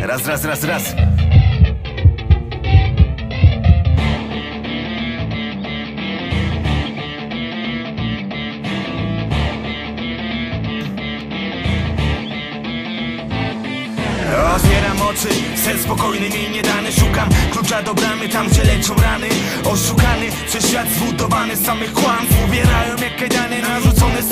Raz, raz, raz, raz. Otwieram oczy, sen spokojny mi nie dany Szukam klucza do bramy, tam gdzie leczą rany. Oszukany przez świat zbudowany samych kłamstw. Ubierają jak kajdany narzucone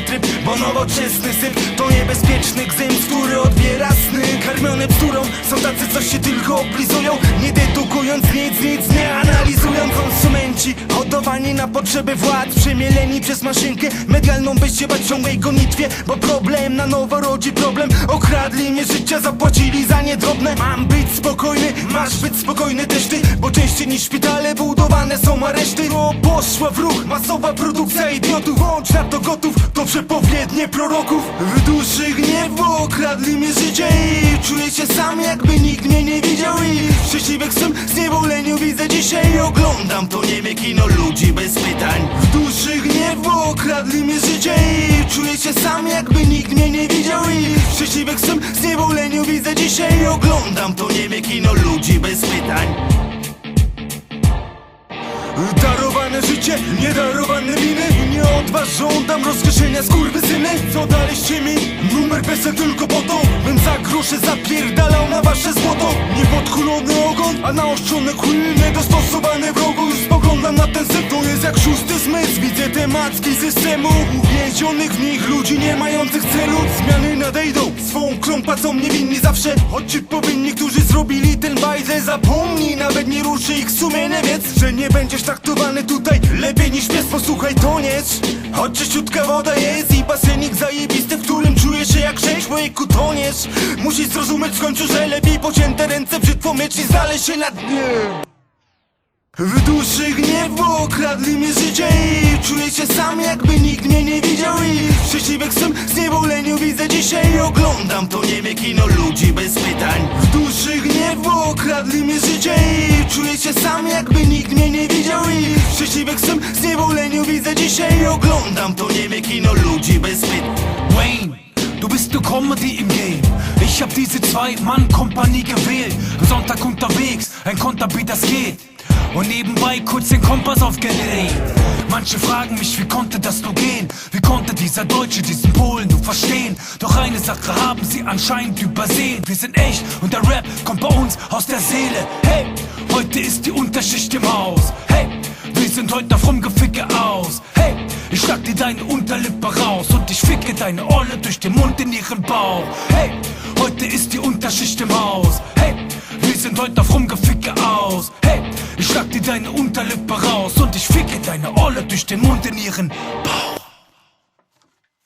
tryb, bo nowoczesny syp To niebezpieczny gzym, który odbiera sny. Karmione bzdurą, są tacy co się tylko oblizują. Nie dedukując nic, nic nie analizują. Konsumenci, hodowani na potrzeby władz Przemieleni przez maszynkę medialną By się bać ciągłej gonitwie Bo problem na nowo rodzi problem. Okradli mnie życia, zapłacili za nie drobne. Mam być spokojny, masz być spokojny też ty Bo częściej niż szpitale budowane są areszty O, poszła w ruch, masowa produkcja idiotów. Bądź na to gotów, to przepowiednie proroków. W duszy gniew, bo okradli mnie życie I czuję się sam jakby nikt mnie nie widział. I szczęśliwych sym zniewoleniu widzę dzisiaj. Oglądam to niemie kino ludzi bez pytań. W duszy gniew, bo okradli mnie życie I czuję się sam jakby nikt mnie nie widział. I szczęśliwych sym zniewoleniu widzę dzisiaj. Oglądam to niemie kino ludzi bez pytań Darowane życie, niedarowane winy Nie od was żądam rozgrzeszenia skurwysyny. Co daliście mi? Numer PESEL tylko po to Bym za grosze zapierdalał na wasze złoto. Niepodkulony ogon, a naostrzone kły Niedostosowany wrogu Już spoglądam na ten syf To jest jak szósty zmysł Macki systemu Uwięzionych w nich ludzi nie mających celu. Zmiany nadejdą Swą krą płacą niewinni zawsze. Choć powinni, którzy zrobili ten bajzel Zapomnij, nawet nie ruszy ich sumienie Wiedz, że nie będziesz traktowany tutaj Lepiej niż pies, posłuchaj toniec Choć czyściutka woda jest i basenik zajebisty W którym czujesz się jak część człowieku toniesz Musisz zrozumieć w końcu, że lepiej pocięte ręce Brzytwo mieć i znaleźć się na dnie w duszy gniew, bo okradli mnie życie I czuję się sam jakby nikt mnie nie widział I szczęśliwych sym zniewoleniu widzę dzisiaj oglądam to niemie kino ludzi bez pytań W duszy gniew, bo okradli mnie życie I czuję się sam jakby nikt mnie nie widział I szczęśliwych sym zniewoleniu widzę dzisiaj oglądam to niemie kino ludzi bez pytań Wayne, du bist eine Comedy im Game. Ich hab diese Zwei-Mann-Kompanie gewählt. Sonntag unterwegs, ein Konter, wie das geht. Und nebenbei kurz den Kompass aufgedreht. Manche fragen mich, wie konnte das nur gehen? Wie konnte dieser Deutsche diesen Polen nur verstehen? Doch eine Sache haben sie anscheinend übersehen. Wir sind echt und der Rap kommt bei uns aus der Seele. Hey, heute ist die Unterschicht im Haus. Hey, wir sind heute auf Rumgeficke aus. Hey, ich schlag dir deine Unterlippe raus und ich ficke deine Olle durch den Mund in ihren Bauch. Hey, heute ist die Unterschicht im Haus. Hey, wir sind heute auf Rumgeficke aus. Hey, ich schlag dir deine Unterlippe raus und ich ficke deine Olle durch den Mund in ihren Bauch.